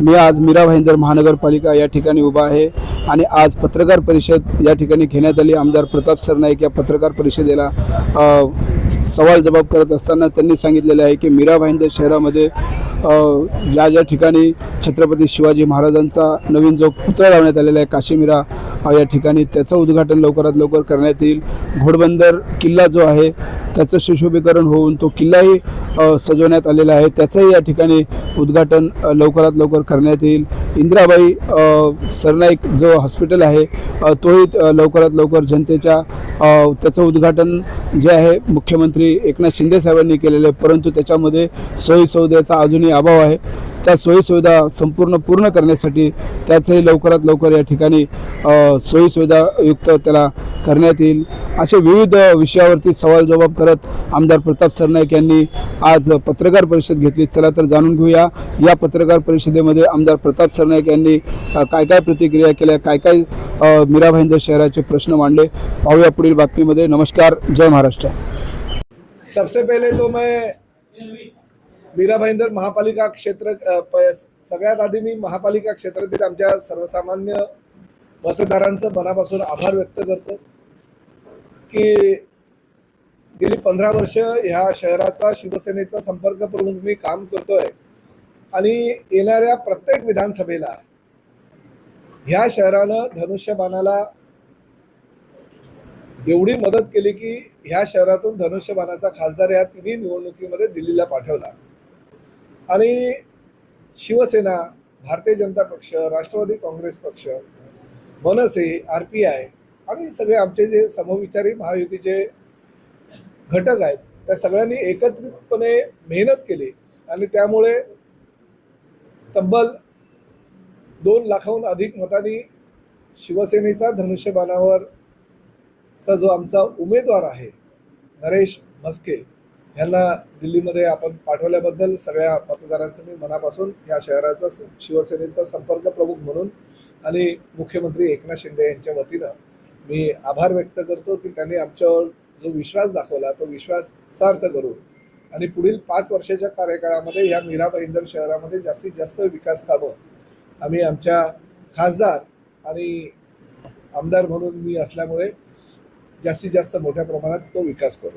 मी आज मीरा भाईंदर महानगरपालिका या ठिकाणी उभा आहे आणि आज पत्रकार परिषद या ठिकाणी घेण्यात आली. आमदार प्रताप सरनाईक या पत्रकार परिषदेला सवाल जबाब करत असताना त्यांनी सांगितलेले आहे की मीरा भाईंदर शहरामध्ये ज्या ज्या ठिकाणी छत्रपती शिवाजी महाराजांचा नवीन जो पुतळा लावण्यात आलेला आहे काशीमीरा या ठिकाणी त्याचं उद्घाटन लवकरात लवकर करण्यात येईल. घोडबंदर किल्ला जो आहे त्याचं सुशोभीकरण होऊन तो किल्लाही सजवण्यात आलेला आहे. त्याचंही या ठिकाणी उद्घाटन लवकरात लवकर करण्यात येईल. इंदिराबाई सरनाईक जो हॉस्पिटल आहे तोही लवकरात लवकर जनतेच्या त्याचं उद्घाटन जे आहे मुख्यमंत्री एकनाथ शिंदे साहेबांनी केलेलं आहे. परंतु त्याच्यामध्ये सोयी सुविधेचा अजूनही अभाव आहे. त्या सोयीसुविधा संपूर्ण पूर्ण करण्यासाठी त्याचंही लवकरात लवकर या ठिकाणी सोयीसुविधायुक्त त्याला करण्यात येईल. असे विविध विषयावरती सवाल जबाब करत आमदार प्रताप सरनाईक यांनी आज पत्रकार परिषद घेतली. चला तर जाणून घेऊया. या पत्रकार परिषदेमध्ये आमदार प्रताप सरनाईक यांनी काय काय प्रतिक्रिया केल्या काय काय मीरा भाईंदर शहराचे प्रश्न मांडले पाहूया पुढील बातमीमध्ये. नमस्कार. जय महाराष्ट्र. सबसे पहले तो मैं मीरा भाईंदर महापालिका क्षेत्र प- सगळ्यात आधी मी महापालिका क्षेत्रातील आमच्या सर्वसामान्य मतदारांचं मनापासून आभार व्यक्त करतो की गेली पंधरा वर्ष ह्या शहराचा शिवसेनेचा संपर्क प्रमुख मी काम करतोय आणि येणाऱ्या प्रत्येक विधानसभेला ह्या शहरानं धनुष्यबाणाला एवढी मदत केली की ह्या शहरातून धनुष्यबाणाचा खासदार या तिन्ही निवडणुकीमध्ये दिल्लीला पाठवला. आणि शिवसेना भारतीय जनता पक्ष राष्ट्रवादी काँग्रेस पक्ष मनसे आर पी आय आणि सगळे आमचे जे समविचारी महायुतीचे घटक आहेत त्या सगळ्यांनी एकत्रितपणे मेहनत केली आणि त्यामुळे तब्बल दोन लाखाहून अधिक मतांनी शिवसेनेचा धनुष्यबाणावरचा जो आमचा उमेदवार आहे नरेश म्हस्के यांना दिल्लीमध्ये आपण पाठवल्याबद्दल सगळ्या मतदारांचं मी मनापासून या शहराचा स- शिवसेनेचा संपर्क प्रमुख म्हणून आणि मुख्यमंत्री एकनाथ शिंदे यांच्या वतीनं मी आभार व्यक्त करतो की त्यांनी आमच्यावर जो विश्वास दाखवला तो विश्वास सार्थ करून आणि पुढील पाच वर्षाच्या कार्यकाळामध्ये या मीरा भाईंदर शहरामध्ये जास्तीत जास्त विकास कामं आम्ही आमच्या खासदार आणि आमदार म्हणून मी असल्यामुळे जास्तीत जास्त मोठ्या प्रमाणात तो विकास करू.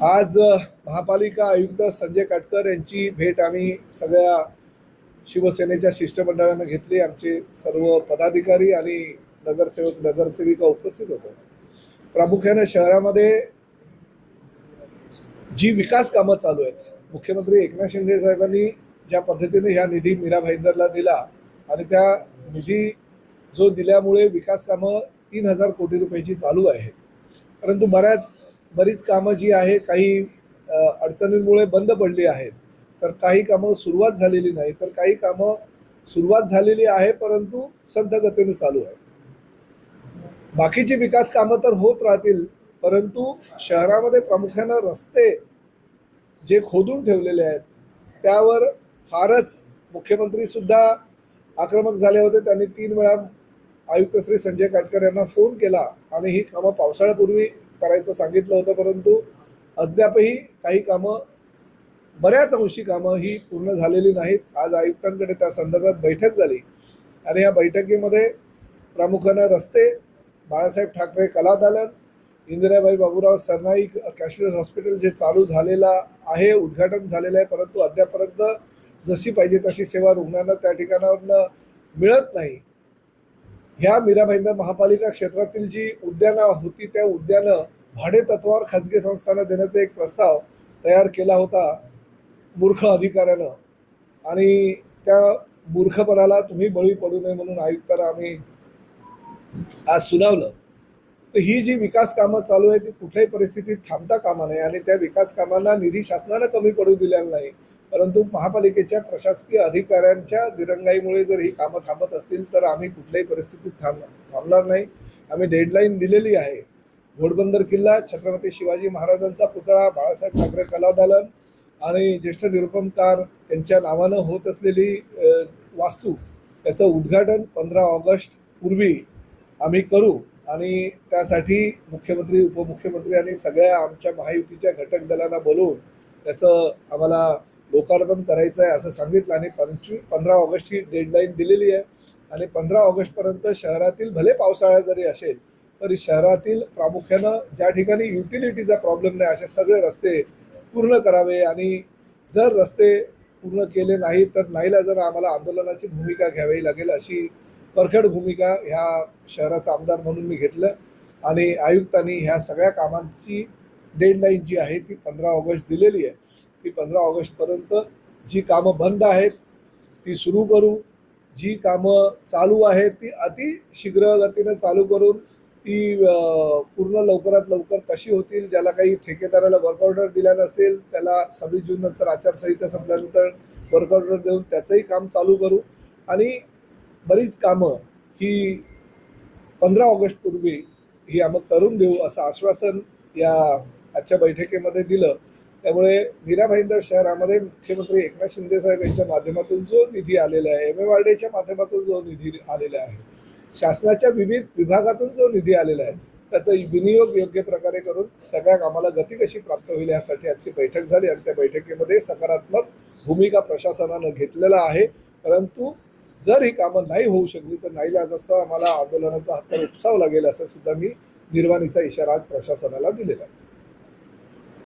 आज महापालिका आयुक्त संजय काटकर यांची भेट आम्ही सगळ्या शिवसेनेच्या शिष्टमंडळानं घेतली. आमचे सर्व पदाधिकारी आणि नगरसेवक नगरसेविका उपस्थित होते. प्रामुख्याने शहरामध्ये जी विकास कामं चालू आहेत मुख्यमंत्री एकनाथ शिंदे साहेबांनी ज्या पद्धतीने ह्या निधी मीरा भाईंदरला दिला आणि त्या निधी जो दिल्यामुळे विकास कामं तीन हजार कोटी रुपयाची चालू आहे. परंतु बऱ्याच बरीच कामं जी आहे काही अडचणींमुळे बंद पडली आहेत. तर काही कामं सुरुवात झालेली नाही. तर काही कामं सुरुवात झालेली आहे परंतु संथगतीने चालू आहे बाकीची विकास कामं तर होत राहतील परंतु शहरामध्ये प्रामुख्यानं रस्ते जे खोदून ठेवलेले आहेत त्यावर फारच मुख्यमंत्रीसुद्धा आक्रमक झाले होते. त्यांनी तीन वेळा आयुक्त श्री संजय काटकर यांना फोन केला आणि ही कामं पावसाळ्यापूर्वी करायचं सांगितलं होतं परंतु अद्यापही काही कामं बऱ्याच अंशी कामं ही पूर्ण झालेली नाहीत. आज आयुक्तांकडे त्या संदर्भात बैठक झाली आणि या बैठकीमध्ये प्रामुख्यानं रस्ते बाळासाहेब ठाकरे कला दालन इंदिराबाई बाबूराव सरनाईक कॅशलेस हॉस्पिटल जे चालू झालेलं आहे उद्घाटन झालेलं आहे परंतु अद्यापर्यंत जशी पाहिजे तशी सेवा रुग्णांना त्या ठिकाणावरनं मिळत नाही. ह्या मीरा भाईंदर महापालिका क्षेत्रातील जी उद्यानं होती त्या उद्यानं भाडे तत्वावर खाजगी संस्थांना देण्याचा एक प्रस्ताव तयार केला होता मूर्ख अधिकाऱ्यानं. आणि त्या मूर्खपणाला तुम्ही बळी पडू नये म्हणून आयुक्तांना आम्ही आज सुनावलं. तर ही जी विकास कामं चालू आहे ती कुठल्याही परिस्थितीत थांबता कामा नये. आणि त्या विकास कामांना निधी शासनानं कमी पडू दिलेला नाही. परंतु महापालिकेच्या प्रशासकीय अधिकाऱ्यांच्या दिरंगाईमुळे जर ही कामं थांबत असतील तर आम्ही कुठल्याही परिस्थितीत थांब थांबणार नाही. आम्ही डेडलाईन दिलेली आहे. घोडबंदर किल्ला छत्रपती शिवाजी महाराजांचा पुतळा बाळासाहेब ठाकरे कलादालन आणि ज्येष्ठ निरुपमकार यांच्या नावानं होत असलेली वास्तू याचं उद्घाटन पंधरा ऑगस्ट पूर्वी आम्ही करू आणि त्यासाठी मुख्यमंत्री उपमुख्यमंत्री आणि सगळ्या आमच्या महायुतीच्या घटक दलांना बोलवून त्याचं आम्हाला लोकार्पण करायचं आहे असं सांगितलं आणि पंचवी पंधरा ऑगस्ट ही डेडलाईन दिलेली आहे. आणि पंधरा ऑगस्टपर्यंत शहरातील भले पावसाळा जरी असेल तरी शहरातील प्रामुख्यानं ज्या ठिकाणी युटिलिटीचा प्रॉब्लेम नाही असे सगळे रस्ते पूर्ण करावे. आणि जर रस्ते पूर्ण केले नाही तर नाहीला जर आम्हाला आंदोलनाची भूमिका घ्यावी लागेल अशी परखड भूमिका ह्या शहराचा आमदार म्हणून मी घेतलं. आणि आयुक्तांनी ह्या सगळ्या कामांची डेडलाईन जी आहे ती पंधरा ऑगस्ट दिलेली आहे. की पंधरा ऑगस्टपर्यंत जी कामं बंद आहेत ती सुरू करू. जी कामं चालू आहेत ती अति शीघ्र गतीनं चालू करून ती पूर्ण लवकरात लवकर कशी होतील ज्याला काही ठेकेदाराला वर्क ऑर्डर दिल्या नसतील त्याला सव्वीस जून नंतर आचारसंहिता संपल्यानंतर वर्क ऑर्डर देऊन त्याचंही काम चालू करू. आणि बरीच कामं ही पंधरा ऑगस्टपूर्वी ही आम्ही करून देऊ असं आश्वासन या आजच्या बैठकीमध्ये दिलं. त्यामुळे मीरा भाईंदर शहरामध्ये मुख्यमंत्री एकनाथ शिंदे साहेब यांच्या माध्यमातून जो निधी आलेला आहे एम ए वार्डेच्या माध्यमातून जो निधी आलेला आहे शासनाच्या विविध विभागातून जो निधी आलेला आहे त्याचा विनियोग योग्य प्रकारे करून सगळ्या कामाला गती कशी प्राप्त होईल यासाठी आजची बैठक झाली आणि त्या बैठकीमध्ये सकारात्मक भूमिका प्रशासनानं घेतलेला आहे. परंतु जर ही कामं नाही होऊ शकली तर नाईलाज असतं आम्हाला आंदोलनाचा हत्तर उपसावं लागेल असं सुद्धा मी निर्वाणीचा इशारा आज प्रशासनाला दिलेला आहे.